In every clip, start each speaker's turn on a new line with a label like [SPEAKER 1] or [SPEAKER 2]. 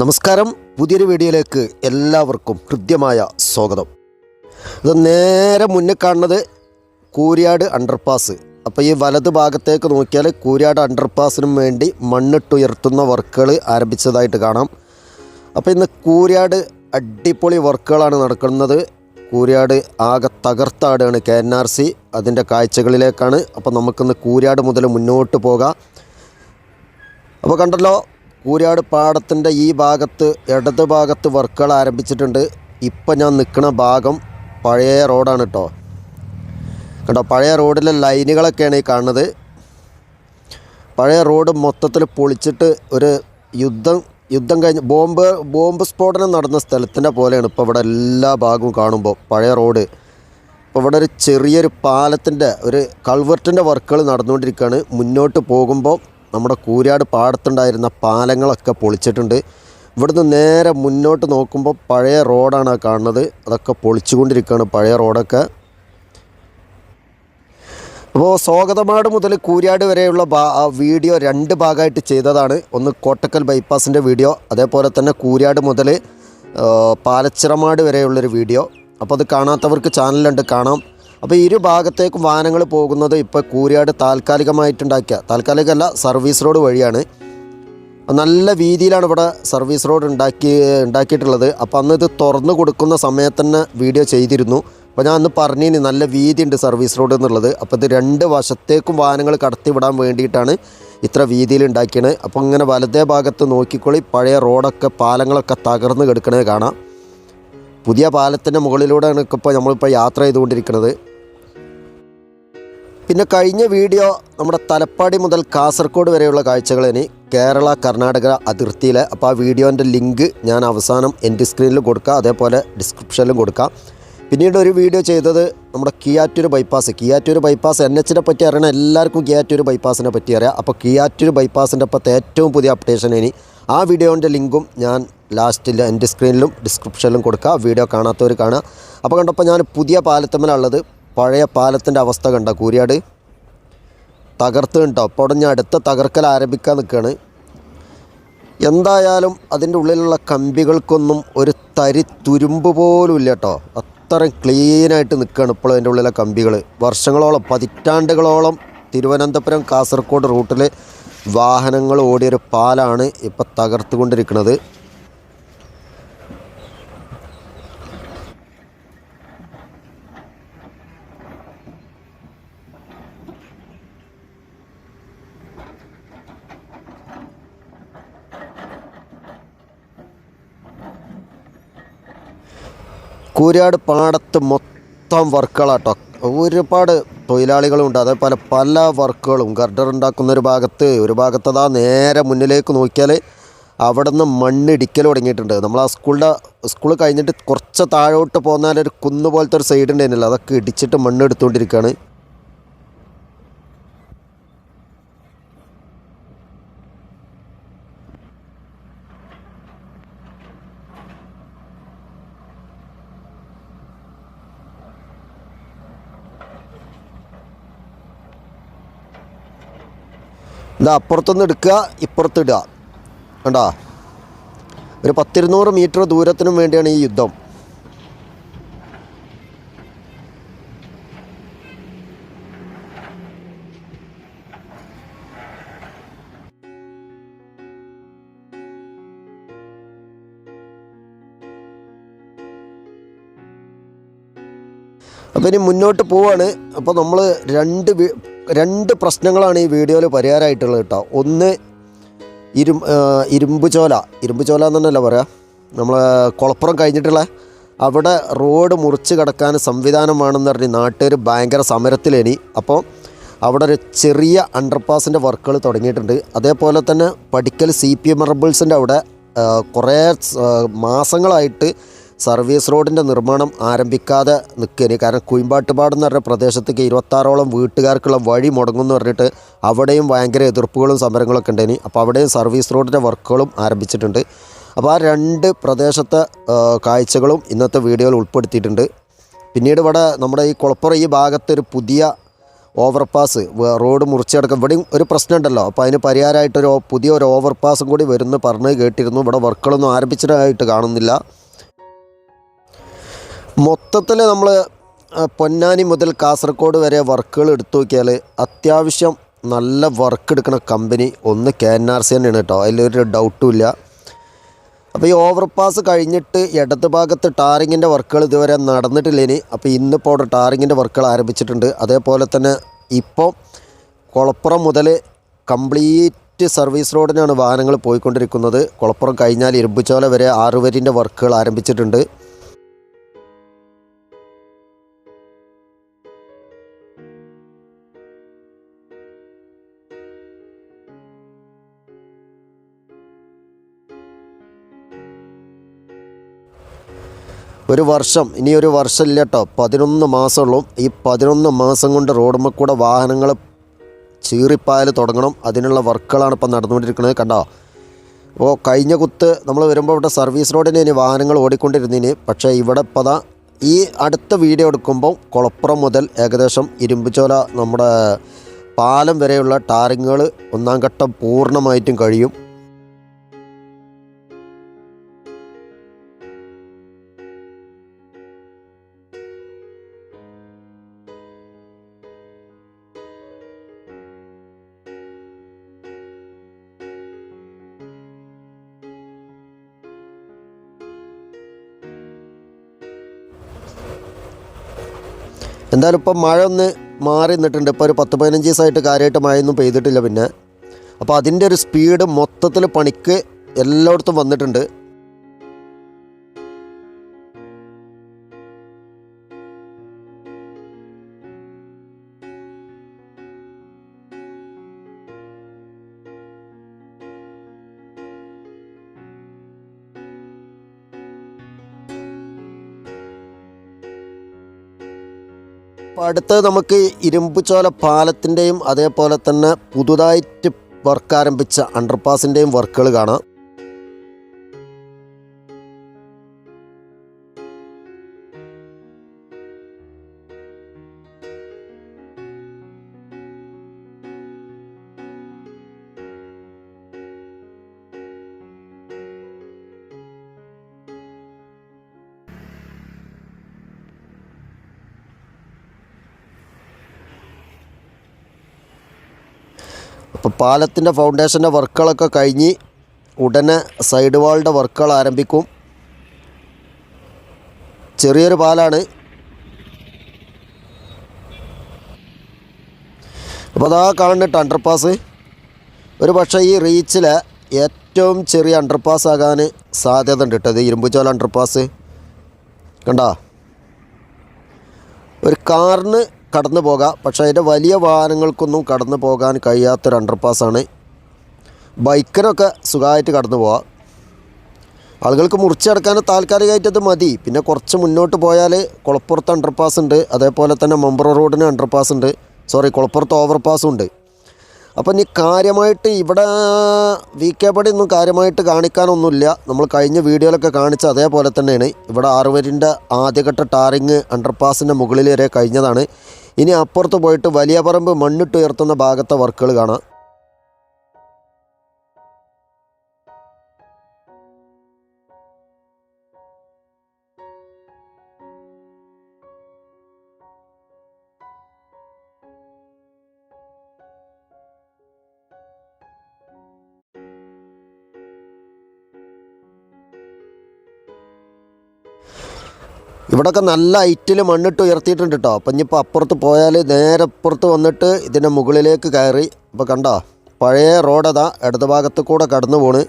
[SPEAKER 1] നമസ്കാരം. പുതിയൊരു വീഡിയോയിലേക്ക് എല്ലാവർക്കും ഹൃദ്യമായ സ്വാഗതം. ഇത് നേരെ മുന്നേ കാണുന്നത് കൂരിയാട് അണ്ടർപാസ് അപ്പോൾ ഈ വലത് ഭാഗത്തേക്ക് നോക്കിയാൽ കൂരിയാട് അണ്ടർപാസിനും വേണ്ടി മണ്ണിട്ടുയർത്തുന്ന വർക്കുകൾ ആരംഭിച്ചതായിട്ട് കാണാം. അപ്പോൾ ഇന്ന് കൂരിയാട് അടിപൊളി വർക്കുകളാണ് നടക്കുന്നത്. കൂരിയാട് ആകെ തകർത്താടുകയാണ് കെ എൻ ആർ സി. അതിന്റെ കാഴ്ചകളിലേക്കാണ്. അപ്പോൾ നമുക്കിന്ന് കൂരിയാട് മുതൽ മുന്നോട്ട് പോകാം. അപ്പോൾ കണ്ടല്ലോ കൂരാട് പാടത്തിന്റെ ഈ ഭാഗത്ത് ഇടത് ഭാഗത്ത് വർക്കുകൾ ആരംഭിച്ചിട്ടുണ്ട്. ഇപ്പം ഞാൻ നിൽക്കുന്ന ഭാഗം പഴയ റോഡാണ് കേട്ടോ കണ്ടോ പഴയ റോഡിലെ ലൈനുകളൊക്കെയാണ് ഈ കാണുന്നത്. പഴയ റോഡ് മൊത്തത്തിൽ പൊളിച്ചിട്ട് ഒരു യുദ്ധം യുദ്ധം കഴിഞ്ഞ് ബോംബ് ബോംബ് സ്ഫോടനം നടന്ന സ്ഥലത്തിന്റെ പോലെയാണ് ഇപ്പോൾ ഇവിടെ എല്ലാ ഭാഗവും കാണുമ്പോൾ പഴയ റോഡ്. ഇപ്പോൾ ഇവിടെ ഒരു ചെറിയൊരു പാലത്തിന്റെ ഒരു കൾവർട്ടിന്റെ വർക്കുകൾ നടന്നുകൊണ്ടിരിക്കുകയാണ്. മുന്നോട്ട് പോകുമ്പോൾ നമ്മുടെ കൂരാട് പാടത്തുണ്ടായിരുന്ന പാലങ്ങളൊക്കെ പൊളിച്ചിട്ടുണ്ട്. ഇവിടുന്ന് നേരെ മുന്നോട്ട് നോക്കുമ്പോൾ പഴയ റോഡാണ് കാണുന്നത്. അതൊക്കെ പൊളിച്ചുകൊണ്ടിരിക്കുകയാണ് പഴയ റോഡൊക്കെ. അപ്പോൾ സ്വാഗതമാട് മുതൽ കൂരിയാട് വരെയുള്ള വീഡിയോ രണ്ട് ഭാഗമായിട്ട് ചെയ്തതാണ്. ഒന്ന് കോട്ടക്കൽ ബൈപ്പാസിന്റെ വീഡിയോ അതേപോലെ തന്നെ കൂരിയാട് മുതൽ പാലച്ചിറമാട് വരെയുള്ളൊരു വീഡിയോ. അപ്പോൾ അത് കാണാത്തവർക്ക് ചാനലുണ്ട് കാണാം. അപ്പോൾ ഇരു ഭാഗത്തേക്കും വാഹനങ്ങൾ പോകുന്നത് ഇപ്പോൾ കൂരിയാട് താൽക്കാലികമായിട്ടുണ്ടാക്കിയ താൽക്കാലികമല്ല സർവീസ് റോഡ് വഴിയാണ്. നല്ല വീതിയിലാണ് ഇവിടെ സർവീസ് റോഡ് ഉണ്ടാക്കി ഉണ്ടാക്കിയിട്ടുള്ളത്. അപ്പോൾ അന്ന് ഇത് തുറന്നു കൊടുക്കുന്ന സമയത്ത് തന്നെ വീഡിയോ ചെയ്തിരുന്നു. അപ്പോൾ ഞാൻ അന്ന് പറഞ്ഞിന് നല്ല വീതിയുണ്ട് സർവീസ് റോഡ് എന്നുള്ളത്. അപ്പോൾ ഇത് രണ്ട് വശത്തേക്കും വാഹനങ്ങൾ കടത്തിവിടാൻ വേണ്ടിയിട്ടാണ് ഇത്ര വീതിയിൽ ഉണ്ടാക്കിയത്. അപ്പോൾ ഇങ്ങനെ വലതേ ഭാഗത്ത് നോക്കിക്കൊള്ളി പഴയ റോഡൊക്കെ പാലങ്ങളൊക്കെ തകർന്ന് കിടക്കണേ കാണാം. പുതിയ പാലത്തിന്റെ മുകളിലൂടെയാണ് ഇപ്പോൾ നമ്മളിപ്പോൾ യാത്ര ചെയ്തുകൊണ്ടിരിക്കുന്നത്. പിന്നെ കഴിഞ്ഞ വീഡിയോ നമ്മുടെ തലപ്പാടി മുതൽ കാസർഗോഡ് വരെയുള്ള കാഴ്ചകൾ ഇനി കേരള കർണാടക അതിർത്തിയിലെ. അപ്പോൾ ആ വീഡിയോന്റെ ലിങ്ക് ഞാൻ അവസാനം എന്റെ സ്ക്രീനിൽ കൊടുക്കുക അതേപോലെ ഡിസ്ക്രിപ്ഷനിലും കൊടുക്കാം. പിന്നീട് ഒരു വീഡിയോ ചെയ്തത് നമ്മുടെ Kiyattur bypass Kiyattur bypass N എച്ചിനെ പറ്റി അറിയണം എല്ലാവർക്കും കിയാറ്റൂർ ബൈപ്പാസിനെ പറ്റി അറിയാം. അപ്പോൾ കിയാറ്റൂർ ബൈപ്പാസിന്റെ അപ്പത്തെ ഏറ്റവും പുതിയ അപ്ഡേഷൻ ഇനി ആ വീഡിയോന്റെ ലിങ്കും ഞാൻ ലാസ്റ്റിൽ എന്റെ സ്ക്രീനിലും ഡിസ്ക്രിപ്ഷനിലും കൊടുക്കുക വീഡിയോ കാണാത്തവർ കാണുക. അപ്പോൾ കണ്ടപ്പോൾ ഞാൻ പുതിയ പാലത്തമ്മലുള്ളത് പഴയ പാലത്തിന്റെ അവസ്ഥ കണ്ട കൂരിയാട്. തകർത്ത് കണ്ടോ പൊടഞ്ഞ അടുത്ത തകർക്കൽ ആരംഭിക്കാൻ നിൽക്കുകയാണ്. എന്തായാലും അതിന്റെ ഉള്ളിലുള്ള കമ്പികൾക്കൊന്നും ഒരു തരി തുരുമ്പ് പോലും ഇല്ല കേട്ടോ. അത്രയും ക്ലീനായിട്ട് നിൽക്കുകയാണ് ഇപ്പോൾ അതിന്റെ ഉള്ളിലെ കമ്പികൾ. വർഷങ്ങളോളം പതിറ്റാണ്ടുകളോളം തിരുവനന്തപുരം കാസർഗോഡ് റൂട്ടിൽ വാഹനങ്ങൾ ഓടിയൊരു പാലാണ് ഇപ്പോൾ തകർത്തുകൊണ്ടിരിക്കുന്നത്. കൂരാട് പാടത്ത് മൊത്തം വർക്കുകളാട്ടോ ഒരുപാട് തൊഴിലാളികളുണ്ട്. അതേപോലെ പല വർക്കുകളും. ഗർഡർ ഉണ്ടാക്കുന്ന ഒരു ഭാഗത്ത് ഒരു ഭാഗത്ത് അതാ നേരെ മുന്നിലേക്ക് നോക്കിയാൽ അവിടെ നിന്ന് മണ്ണിടിക്കൽ തുടങ്ങിയിട്ടുണ്ട്. നമ്മൾ ആ സ്കൂളിന്റെ സ്കൂൾ കഴിഞ്ഞിട്ട് കുറച്ച് താഴോട്ട് പോന്നാൽ ഒരു കുന്ന് പോലത്തെ ഒരു സൈഡ് ഉണ്ടായിരുന്നില്ല. അതൊക്കെ ഇടിച്ചിട്ട് മണ്ണ് എടുത്തുകൊണ്ടിരിക്കുകയാണ് ഇതാ അപ്പുറത്തുനിന്ന് എടുക്കുക ഇപ്പുറത്ത് ഇടുക. കണ്ടാ? ഒരു പത്തിരുന്നൂറ് മീറ്റർ ദൂരത്തിനും വേണ്ടിയാണ് ഈ യുദ്ധം. അപ്പോൾ ഇനി മുന്നോട്ട് പോവാണ്. അപ്പോൾ നമ്മൾ രണ്ട് രണ്ട് പ്രശ്നങ്ങളാണ് ഈ വീഡിയോയിൽ പരിഹാരമായിട്ടുള്ളത് കേട്ടോ. ഒന്ന് ഇരു ഇരുമ്പ് ചോല. ഇരുമ്പ് ചോല എന്നല്ല പറയാം? നമ്മൾ കുളപ്പുറം കഴിഞ്ഞിട്ടുള്ള അവിടെ റോഡ് മുറിച്ച് കിടക്കാൻ സംവിധാനം വേണമെന്ന് പറഞ്ഞ് നാട്ടുകാർ ഭയങ്കര സമരത്തിലേനി. അപ്പോൾ അവിടെ ഒരു ചെറിയ അണ്ടർപാസിന്റെ വർക്കുകൾ തുടങ്ങിയിട്ടുണ്ട്. അതേപോലെ തന്നെ പഠിക്കൽ സി പി എം റബിൾസിന്റെ അവിടെ കുറേ മാസങ്ങളായിട്ട് സർവീസ് റോഡിന്റെ നിർമ്മാണം ആരംഭിക്കാതെ നിൽക്കുകയാണ് കാരണം കുയിമ്പാട്ടുപാട് എന്ന് പറഞ്ഞ പ്രദേശത്തേക്ക് ഇരുപത്താറോളം വീട്ടുകാർക്കുള്ള വഴി മുടങ്ങുമെന്ന് പറഞ്ഞിട്ട് അവിടെയും ഭയങ്കര എതിർപ്പുകളും സമരങ്ങളൊക്കെ ഉണ്ടായി അപ്പോൾ അവിടെയും സർവീസ് റോഡിന്റെ വർക്കുകളും ആരംഭിച്ചിട്ടുണ്ട്. അപ്പോൾ ആ രണ്ട് പ്രദേശത്തെ കാഴ്ചകളും ഇന്നത്തെ വീഡിയോയിൽ ഉൾപ്പെടുത്തിയിട്ടുണ്ട്. പിന്നീട് ഇവിടെ നമ്മുടെ ഈ കുളപ്പുറ ഈ ഭാഗത്തൊരു പുതിയ ഓവർപാസ് റോഡ് മുറിച്ചെടുക്കുക ഇവിടെയും ഒരു പ്രശ്നമുണ്ടല്ലോ അപ്പോൾ അതിന് പരിഹാരമായിട്ടൊരു പുതിയ ഒരു ഓവർപാസും കൂടി വരുന്നു പറഞ്ഞ് കേട്ടിരുന്നു. ഇവിടെ വർക്കുകളൊന്നും ആരംഭിച്ചതായിട്ട് കാണുന്നില്ല. മൊത്തത്തിൽ നമ്മൾ പൊന്നാനി മുതൽ കാസർഗോഡ് വരെ വർക്കുകൾ എടുത്തു നോക്കിയാൽ അത്യാവശ്യം നല്ല വർക്ക് എടുക്കുന്ന കമ്പനി ഒന്ന് കെ എൻ ആർ സി തന്നെയാണ് കേട്ടോ അതിലൊരു ഡൗട്ടും ഇല്ല. അപ്പോൾ ഈ ഓവർപാസ് കഴിഞ്ഞിട്ട് ഇടത് ഭാഗത്ത് ടാറിങ്ങിന്റെ വർക്കുകൾ ഇതുവരെ നടന്നിട്ടില്ല ഇനി. അപ്പോൾ ഇന്നിപ്പോൾ അവിടെ ടാറിങ്ങിന്റെ വർക്കുകൾ ആരംഭിച്ചിട്ടുണ്ട്. അതേപോലെ തന്നെ ഇപ്പോൾ കുളപ്പുറം മുതൽ കംപ്ലീറ്റ് സർവീസ് റോഡിനാണ് വാഹനങ്ങൾ പോയിക്കൊണ്ടിരിക്കുന്നത്. കുളപ്പുറം കഴിഞ്ഞാൽ ഇരുമ്പുചോല വരെ ആറുവരിന്റെ വർക്കുകൾ ആരംഭിച്ചിട്ടുണ്ട്. ഒരു വർഷം ഇനി ഒരു വർഷം ഇല്ല കേട്ടോ പതിനൊന്ന് മാസമുള്ളൂ. ഈ പതിനൊന്ന് മാസം കൊണ്ട് റോഡുമ്മ കൂടെ വാഹനങ്ങൾ ചീറിപ്പായൽ തുടങ്ങണം. അതിനുള്ള വർക്കുകളാണ് ഇപ്പം നടന്നുകൊണ്ടിരിക്കുന്നത്. കണ്ടോ? അപ്പോൾ കഴിഞ്ഞ കുത്ത് നമ്മൾ വരുമ്പോൾ ഇവിടെ സർവീസ് റോഡിന് ഇനി വാഹനങ്ങൾ ഓടിക്കൊണ്ടിരുന്നതിന് പക്ഷേ ഇവിടെ ഇപ്പോൾ ഈ അടുത്ത വീഡിയോ എടുക്കുമ്പോൾ കുളപ്പുറം മുതൽ ഏകദേശം ഇരുമ്പുചോല നമ്മുടെ പാലം വരെയുള്ള ടാറിങ്ങുകൾ ഒന്നാം ഘട്ടം പൂർണമായിട്ടും കഴിയും. എന്തായാലും ഇപ്പം മഴ ഒന്ന് മാറി നിന്നിട്ടുണ്ട്. ഇപ്പോൾ ഒരു പത്ത് പതിനഞ്ച് ദിവസമായിട്ട് കാര്യമായിട്ട് മഴയൊന്നും പെയ്തിട്ടില്ല പിന്നെ. അപ്പോൾ അതിന്റെ ഒരു സ്പീഡ് മൊത്തത്തിൽ പണിക്ക് എല്ലായിടത്തും വന്നിട്ടുണ്ട്. അടുത്തത് നമുക്ക് ഇരുമ്പുചോല പാലത്തിന്റെയും അതേപോലെ തന്നെ പുതുതായിട്ട് വർക്ക് ആരംഭിച്ച അണ്ടർപാസിന്റെയും വർക്കുകൾ കാണാം. പാലത്തിന്റെ ഫൗണ്ടേഷന്റെ വർക്കുകളൊക്കെ കഴിഞ്ഞ് ഉടനെ സൈഡ് വാളിന്റെ വർക്കുകൾ ആരംഭിക്കും. ചെറിയൊരു പാലാണ്. അപ്പോൾ അതാ കാണുന്നിട്ട് അണ്ടർപാസ് ഒരു പക്ഷേ ഈ റീച്ചിലെ ഏറ്റവും ചെറിയ അണ്ടർപാസ് ആകാൻ സാധ്യത ഉണ്ട് കേട്ടോ. ഇരുമ്പുചോല അണ്ടർപാസ് കണ്ടോ? ഒരു കാറിന് കടന്നു പോകാം. പക്ഷേ അതിന്റെ വലിയ വാഹനങ്ങൾക്കൊന്നും കടന്നു പോകാൻ കഴിയാത്തൊരു അണ്ടർപാസ്സാണ് ബൈക്കിനൊക്കെ സുഖമായിട്ട് കടന്നു പോവാം. ആളുകൾക്ക് മുറിച്ചടക്കാൻ താൽക്കാലികമായിട്ട് അത് മതി. പിന്നെ കുറച്ച് മുന്നോട്ട് പോയാൽ കുളപ്പുറത്ത് അണ്ടർപാസ് ഉണ്ട്. അതേപോലെ തന്നെ മമ്പറ റോഡിന് അണ്ടർപാസ് ഉണ്ട്. സോറി കുളപ്പുറത്ത് ഓവർപാസും ഉണ്ട്. അപ്പം ഇനി കാര്യമായിട്ട് ഇവിടെ വി കെ പടി ഒന്നും കാര്യമായിട്ട് കാണിക്കാനൊന്നുമില്ല. നമ്മൾ കഴിഞ്ഞ വീഡിയോയിലൊക്കെ കാണിച്ച അതേപോലെ തന്നെയാണ്. ഇവിടെ ആറുവരിന്റെ ആദ്യഘട്ട ടാറിങ് അണ്ടർപാസിന്റെ മുകളിൽ വരെ കഴിഞ്ഞതാണ്. ഇനി അപ്പുറത്ത് പോയിട്ട് വലിയ പറമ്പ് മണ്ണിട്ടുയർത്തുന്ന ഭാഗത്തെ വർക്കുകൾ കാണാം. ഇവിടൊക്കെ നല്ല ഹൈറ്റിൽ മണ്ണിട്ട് ഉയർത്തിയിട്ടുണ്ട് കേട്ടോ അപ്പം ഇനിയിപ്പോൾ അപ്പുറത്ത് പോയാൽ നേരെ അപ്പുറത്ത് വന്നിട്ട് ഇതിന്റെ മുകളിലേക്ക് കയറി. ഇപ്പോൾ കണ്ടോ? പഴയ റോഡതാ ഇടതുഭാഗത്ത് കൂടെ കടന്നു പോണ്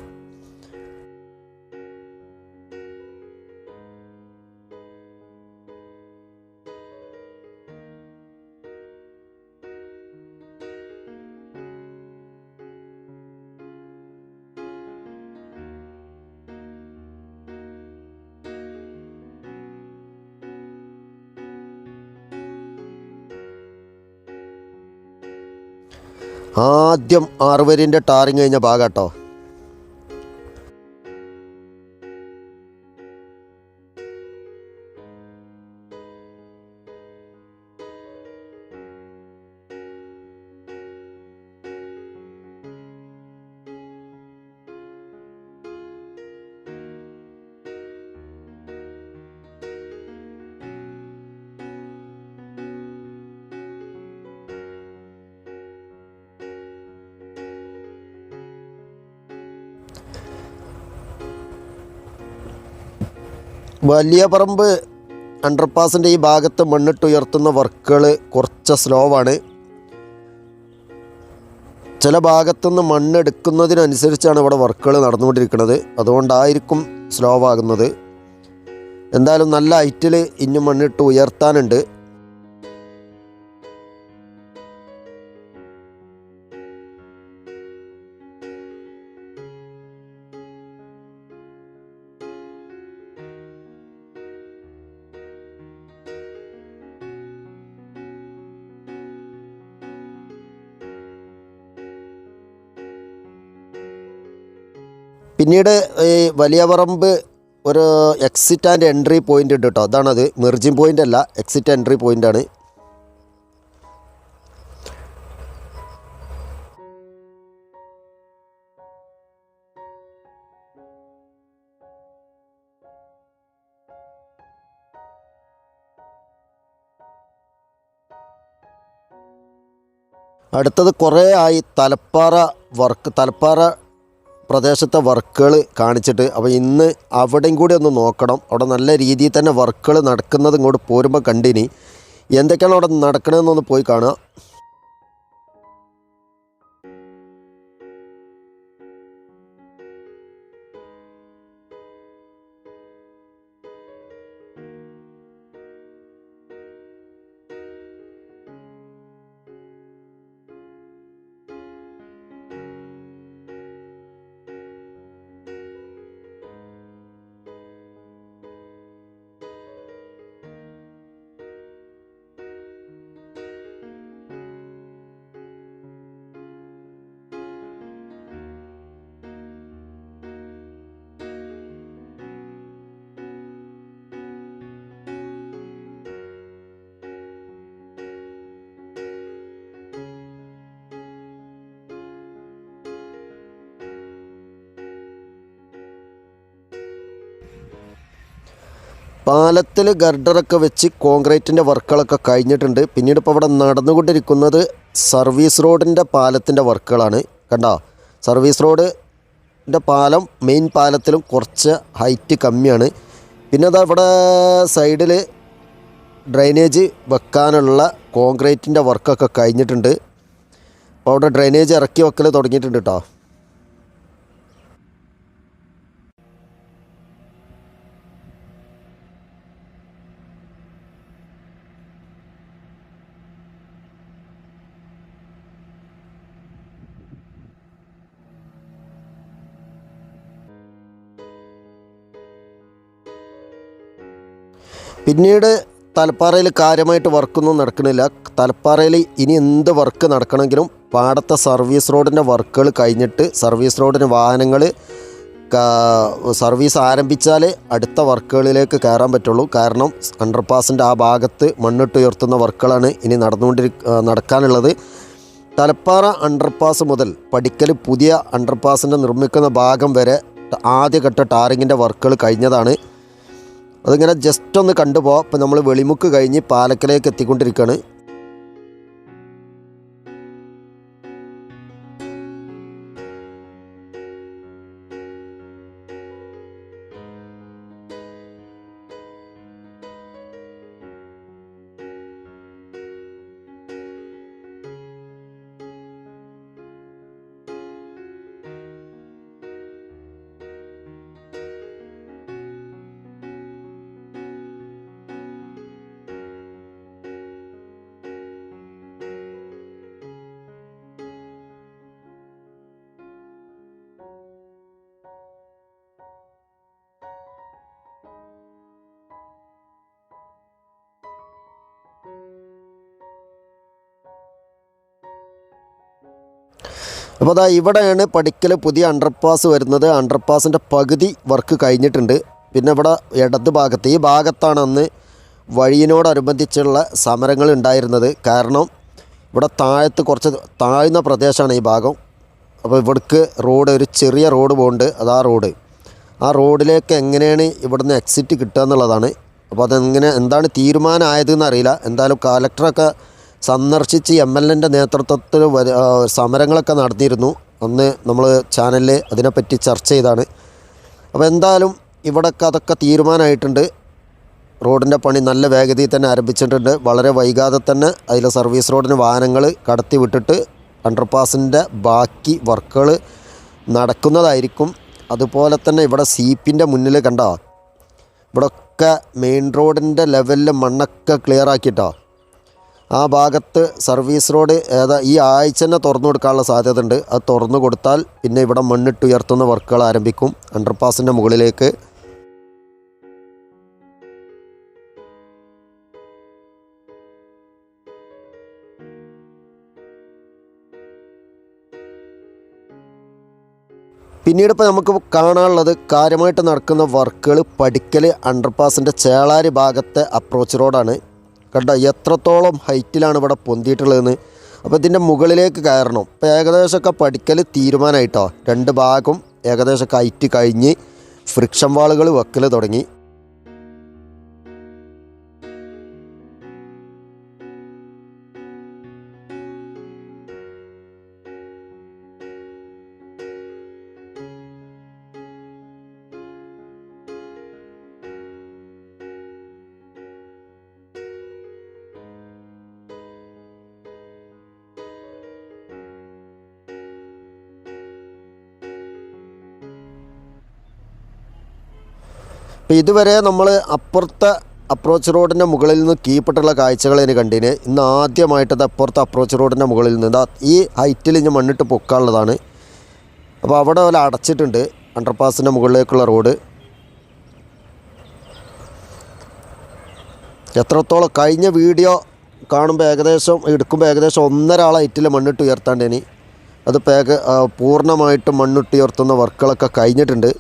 [SPEAKER 1] ആദ്യം ആറുവരിന്റെ ടാറിങ് കഴിഞ്ഞ ഭാഗം കേട്ടോ വലിയ പറമ്പ് അണ്ടർപാസിന്റെ ഈ ഭാഗത്ത് മണ്ണിട്ട് ഉയർത്തുന്ന വർക്കുകൾ കുറച്ച് സ്ലോ ആണ്. ചില ഭാഗത്തുനിന്ന് മണ്ണെടുക്കുന്നതിനനുസരിച്ചാണ് ഇവിടെ വർക്കുകൾ നടന്നുകൊണ്ടിരിക്കുന്നത്. അതുകൊണ്ടായിരിക്കും സ്ലോ ആകുന്നത്. എന്തായാലും നല്ല ഹൈറ്റിൽ ഇനി മണ്ണിട്ട് ഉയർത്താനുണ്ട്. പിന്നീട് ഈ വലിയ പറമ്പ് ഒരു എക്സിറ്റ് ആൻഡ് എൻട്രി പോയിന്റ് ഉണ്ട് കേട്ടോ അതാണത്. മെർജിങ് പോയിന്റ് അല്ല. എക്സിറ്റ് എൻട്രി പോയിന്റ് ആണ്. അടുത്തത് കുറേ ആയി. തലപ്പാറ വർക്ക് തലപ്പാറ പ്രദേശത്തെ വർക്കുകൾ കാണിച്ചിട്ട് അപ്പോൾ ഇന്ന് അവിടെയും കൂടി ഒന്ന് നോക്കണം. അവിടെ നല്ല രീതിയിൽ തന്നെ വർക്കുകൾ നടക്കുന്നത് ഇങ്ങോട്ട് പോരുമ്പോൾ കണ്ടിനി. എന്തൊക്കെയാണ് അവിടെ നടക്കണതെന്നൊന്ന് പോയി കാണുക. പാലത്തിൽ ഗർഡറൊക്കെ വെച്ച് കോൺക്രീറ്റിന്റെ വർക്കുകളൊക്കെ കഴിഞ്ഞിട്ടുണ്ട്. പിന്നീട് ഇപ്പോൾ ഇവിടെ നടന്നുകൊണ്ടിരിക്കുന്നത് സർവീസ് റോഡിന്റെ പാലത്തിന്റെ വർക്കുകളാണ്. കണ്ടോ? സർവീസ് റോഡിന്റെ പാലം മെയിൻ പാലത്തിലും കുറച്ച് ഹൈറ്റ് കമ്മിയാണ്. പിന്നെ അതാ ഇവിടെ സൈഡിൽ ഡ്രൈനേജ് വെക്കാനുള്ള കോൺക്രീറ്റിന്റെ വർക്കൊക്കെ കഴിഞ്ഞിട്ടുണ്ട്. അപ്പോൾ അവിടെ ഡ്രൈനേജ് ഇറക്കി വെക്കൽ തുടങ്ങിയിട്ടുണ്ട് കേട്ടോ. പിന്നീട് തലപ്പാറയിൽ കാര്യമായിട്ട് വർക്കൊന്നും നടക്കുന്നില്ല. തലപ്പാറയിൽ ഇനി എന്ത് വർക്ക് നടക്കണമെങ്കിലും പാടത്തെ സർവീസ് റോഡിന്റെ വർക്കുകൾ കഴിഞ്ഞിട്ട് സർവീസ് റോഡിന് വാഹനങ്ങൾ സർവീസ് ആരംഭിച്ചാലേ അടുത്ത വർക്കുകളിലേക്ക് കയറാൻ പറ്റുള്ളൂ. കാരണം അണ്ടർപാസിന്റെ ആ ഭാഗത്ത് മണ്ണിട്ട് ഉയർത്തുന്ന വർക്കുകളാണ് ഇനി നടന്നുകൊണ്ടിരി നടക്കാനുള്ളത്. തലപ്പാറ അണ്ടർപാസ് മുതൽ പടിക്കൽ പുതിയ അണ്ടർപാസിന്റെ നിർമ്മിക്കുന്ന ഭാഗം വരെ ആദ്യഘട്ട ടാറിങ്ങിന്റെ വർക്കുകൾ കഴിഞ്ഞതാണ്. അതിങ്ങനെ ജസ്റ്റ് ഒന്ന് കണ്ടുപോകാം അപ്പോൾ നമ്മൾ വെളിമുക്ക് കഴിഞ്ഞ് പാലക്കലേക്ക് എത്തിക്കൊണ്ടിരിക്കുകയാണ്. അപ്പോൾ അതാ ഇവിടെയാണ് പടിക്കൽ പുതിയ അണ്ടർപാസ് വരുന്നത്. അണ്ടർപാസിന്റെ പകുതി വർക്ക് കഴിഞ്ഞിട്ടുണ്ട്. പിന്നെ ഇവിടെ ഇടത് ഭാഗത്ത് ഈ ഭാഗത്താണ് അന്ന് വഴിയിനോടനുബന്ധിച്ചുള്ള സമരങ്ങൾ ഉണ്ടായിരുന്നത്. കാരണം ഇവിടെ താഴത്ത് കുറച്ച് താഴ്ന്ന പ്രദേശമാണ് ഈ ഭാഗം. അപ്പോൾ ഇവിടേക്ക് റോഡ് ഒരു ചെറിയ റോഡ് പോകുന്നുണ്ട് അതാ റോഡ് ആ റോഡിലേക്ക് എങ്ങനെയാണ് ഇവിടുന്ന് എക്സിറ്റ് കിട്ടുക എന്നുള്ളതാണ്. അപ്പോൾ അതെങ്ങനെ എന്താണ് തീരുമാനമായതെന്ന് അറിയില്ല. എന്തായാലും കളക്ടറൊക്കെ സന്ദർശിച്ച് എം എൽ എന്റെ നേതൃത്വത്തിൽ സമരങ്ങളൊക്കെ നടത്തിയിരുന്നു. അന്ന് നമ്മൾ ചാനലിൽ അതിനെപ്പറ്റി ചർച്ച ചെയ്താണ്. അപ്പോൾ എന്തായാലും ഇവിടൊക്കെ അതൊക്കെ തീരുമാനമായിട്ടുണ്ട് റോഡിന്റെ പണി നല്ല വേഗതയിൽ തന്നെ ആരംഭിച്ചിട്ടുണ്ട്. വളരെ വൈകാതെ തന്നെ അതിലെ സർവീസ് റോഡിന് വാഹനങ്ങൾ കടത്തി വിട്ടിട്ട് അണ്ടർപാസിന്റെ ബാക്കി വർക്കുകൾ നടക്കുന്നതായിരിക്കും. അതുപോലെ തന്നെ ഇവിടെ സീപ്പിന്റെ മുന്നിൽ കണ്ടോ ഇവിടൊക്കെ മെയിൻ റോഡിന്റെ ലെവലിൽ മണ്ണൊക്കെ ക്ലിയർ ആക്കിയിട്ടോ. ആ ഭാഗത്ത് സർവീസ് റോഡ് ഏതാ ഈ ആഴ്ച തന്നെ തുറന്നു കൊടുക്കാനുള്ള സാധ്യത ഉണ്ട് അത് തുറന്നു കൊടുത്താൽ പിന്നെ ഇവിടെ മണ്ണിട്ട് ഉയർത്തുന്ന വർക്കുകൾ ആരംഭിക്കും. അണ്ടർപാസിന്റെ മുകളിലേക്ക്. പിന്നീട് ഇപ്പോൾ നമുക്ക് കാണാനുള്ളത് കാര്യമായിട്ട് നടക്കുന്ന വർക്കുകൾ പടിക്കൽ അണ്ടർപാസിന്റെ ചേളാരി ഭാഗത്തെ അപ്രോച്ച് റോഡാണ്. കണ്ടോ എത്രത്തോളം ഹൈറ്റിലാണ് ഇവിടെ പൊന്തിയിട്ടുള്ളതെന്ന്. അപ്പോൾ ഇതിന്റെ മുകളിലേക്ക് കയറണം. ഇപ്പോൾ ഏകദേശമൊക്കെ പഠിക്കൽ തീരുമാനമായിട്ടോ രണ്ട് ഭാഗം ഏകദേശമൊക്കെ ഹൈറ്റ് കഴിഞ്ഞ് ഫ്രിക്ഷൻ വാളുകൾ വെക്കൽ തുടങ്ങി. അപ്പോൾ ഇതുവരെ നമ്മൾ അപ്പുറത്തെ അപ്രോച്ച് റോഡിന്റെ മുകളിൽ നിന്ന് കീപ്പിട്ടുള്ള കാഴ്ചകൾ ഇനി കണ്ടിന്. ഇന്ന് ആദ്യമായിട്ടത് അപ്പുറത്തെ അപ്രോച്ച് റോഡിന്റെ മുകളിൽ നിന്ന് ഈ ഹൈറ്റിൽ ഇനി മണ്ണിട്ട് പൊക്കാനുള്ളതാണ്. അപ്പോൾ അവിടെ പോലെ അടച്ചിട്ടുണ്ട് അണ്ടർപാസിന്റെ മുകളിലേക്കുള്ള റോഡ് എത്രത്തോളം കഴിഞ്ഞ വീഡിയോ കാണുമ്പോൾ ഏകദേശം എടുക്കുമ്പോൾ ഏകദേശം ഒന്നര ഹൈറ്റിൽ മണ്ണിട്ട് ഉയർത്താണ്ട് ഇനി. അത് പേക പൂർണമായിട്ടും മണ്ണിട്ട് ഉയർത്തുന്ന വർക്കുകളൊക്കെ കഴിഞ്ഞിട്ടുണ്ട്.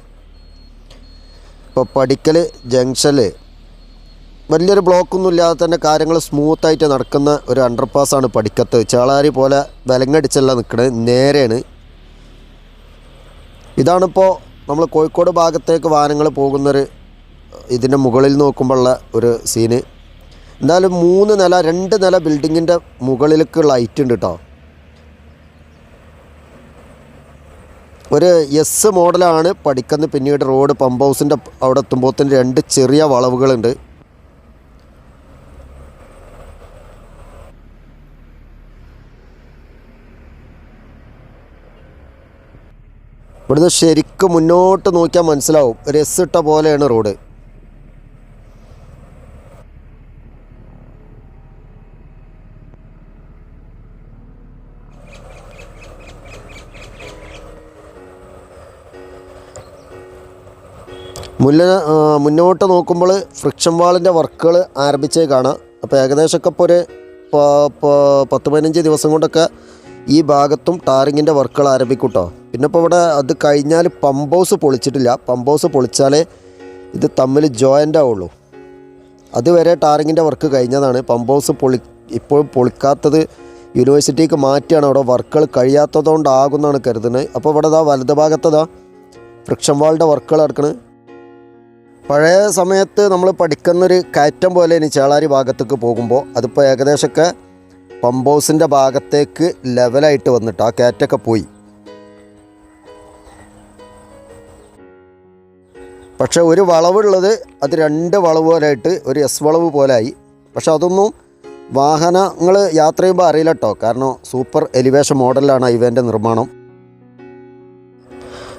[SPEAKER 1] ഇപ്പോൾ പടിക്കൽ ജംഗ്ഷനിൽ വലിയൊരു ബ്ലോക്കൊന്നും ഇല്ലാതെ തന്നെ കാര്യങ്ങൾ സ്മൂത്തായിട്ട് നടക്കുന്ന ഒരു അണ്ടർപാസ്സാണ് പടിക്കത്ത്. ചേളാരി പോലെ വിലങ്ങടിച്ചല്ല നിൽക്കുന്നത് നേരെയാണ്. ഇതാണിപ്പോൾ നമ്മൾ കോഴിക്കോട് ഭാഗത്തേക്ക് വാഹനങ്ങൾ പോകുന്നൊരു ഇതിന്റെ മുകളിൽ നോക്കുമ്പോഴുള്ള ഒരു സീന് എന്തായാലും മൂന്ന് നില രണ്ട് നില ബിൽഡിങ്ങിന്റെ മുകളിലേക്കുള്ള ഹൈറ്റ് ഉണ്ട് കേട്ടോ ഒരു എസ് മോഡലാണ് പഠിക്കുന്നത്. പിന്നീട് റോഡ് പമ്പ് ഹൗസിന്റെ അവിടെ എത്തുമ്പോഴത്തേന് രണ്ട് ചെറിയ വളവുകളുണ്ട്. ഇവിടുന്ന് ശരിക്കും മുന്നോട്ട് നോക്കിയാൽ മനസ്സിലാവും. ഒരു എസ് ഇട്ട പോലെയാണ് റോഡ്. മുല്ല മുന്നോട്ട് നോക്കുമ്പോൾ ഫ്രിക്ഷൻ വാളിന്റെ വർക്കുകൾ ആരംഭിച്ചേ കാണാം അപ്പോൾ ഏകദേശമൊക്കെ ഇപ്പോൾ ഒരു പത്ത് പതിനഞ്ച് ദിവസം കൊണ്ടൊക്കെ ഈ ഭാഗത്തും ടാറിങ്ങിന്റെ വർക്കുകൾ ആരംഭിക്കും കേട്ടോ പിന്നെ ഇപ്പോൾ ഇവിടെ അത് കഴിഞ്ഞാൽ പമ്പ് ഹൗസ് പൊളിച്ചിട്ടില്ല. പമ്പ് ഹൗസ് പൊളിച്ചാലേ ഇത് തമ്മിൽ ജോയിന്റ് ആവുള്ളൂ. അതുവരെ ടാറിങ്ങിന്റെ വർക്ക് കഴിഞ്ഞതാണ്. പമ്പ് ഹൗസ് പൊളി ഇപ്പോഴും പൊളിക്കാത്തത് യൂണിവേഴ്സിറ്റിക്ക് മാറ്റിയാണ്. അവിടെ വർക്കുകൾ കഴിയാത്തതുകൊണ്ടാകുമെന്നാണ് കരുതുന്നത്. അപ്പോൾ ഇവിടെ ഇതാ വലത് ഭാഗത്തതാ ഫ്രിക്ഷൻ വാളിന്റെ വർക്കുകൾ നടക്കുന്നത് പഴയ സമയത്ത് നമ്മൾ പഠിക്കുന്നൊരു കയറ്റം പോലെ ഇനി ചേളാരി ഭാഗത്തേക്ക് പോകുമ്പോൾ അതിപ്പോൾ ഏകദേശമൊക്കെ പമ്പ് ഹൗസിന്റെ ഭാഗത്തേക്ക് ലെവലായിട്ട് വന്നിട്ട് ആ കയറ്റൊക്കെ പോയി. പക്ഷേ ഒരു വളവുള്ളത് അത് രണ്ട് വളവ് പോലായിട്ട് ഒരു എസ് വളവ് പോലായി പക്ഷെ അതൊന്നും വാഹനങ്ങൾ യാത്ര ചെയ്യുമ്പോൾ അറിയില്ല കേട്ടോ. കാരണം സൂപ്പർ എലിവേഷൻ മോഡലാണ് ഇവന്റെ നിർമ്മാണം.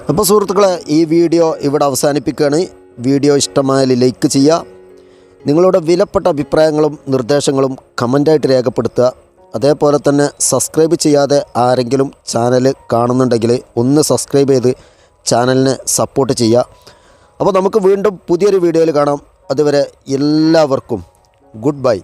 [SPEAKER 1] അപ്പോൾ സുഹൃത്തുക്കളെ ഈ വീഡിയോ ഇവിടെ അവസാനിപ്പിക്കുകയാണ്. വീഡിയോ ഇഷ്ടമായാൽ ലൈക്ക് ചെയ്യുക. നിങ്ങളുടെ വിലപ്പെട്ട അഭിപ്രായങ്ങളും നിർദ്ദേശങ്ങളും കമന്റായിട്ട് രേഖപ്പെടുത്തുക. അതേപോലെ തന്നെ സബ്സ്ക്രൈബ് ചെയ്യാതെ ആരെങ്കിലും ചാനൽ കാണുന്നുണ്ടെങ്കിൽ ഒന്ന് സബ്സ്ക്രൈബ് ചെയ്ത് ചാനലിനെ സപ്പോർട്ട് ചെയ്യുക. അപ്പോൾ നമുക്ക് വീണ്ടും പുതിയൊരു വീഡിയോയിൽ കാണാം. അതുവരെ എല്ലാവർക്കും ഗുഡ് ബൈ.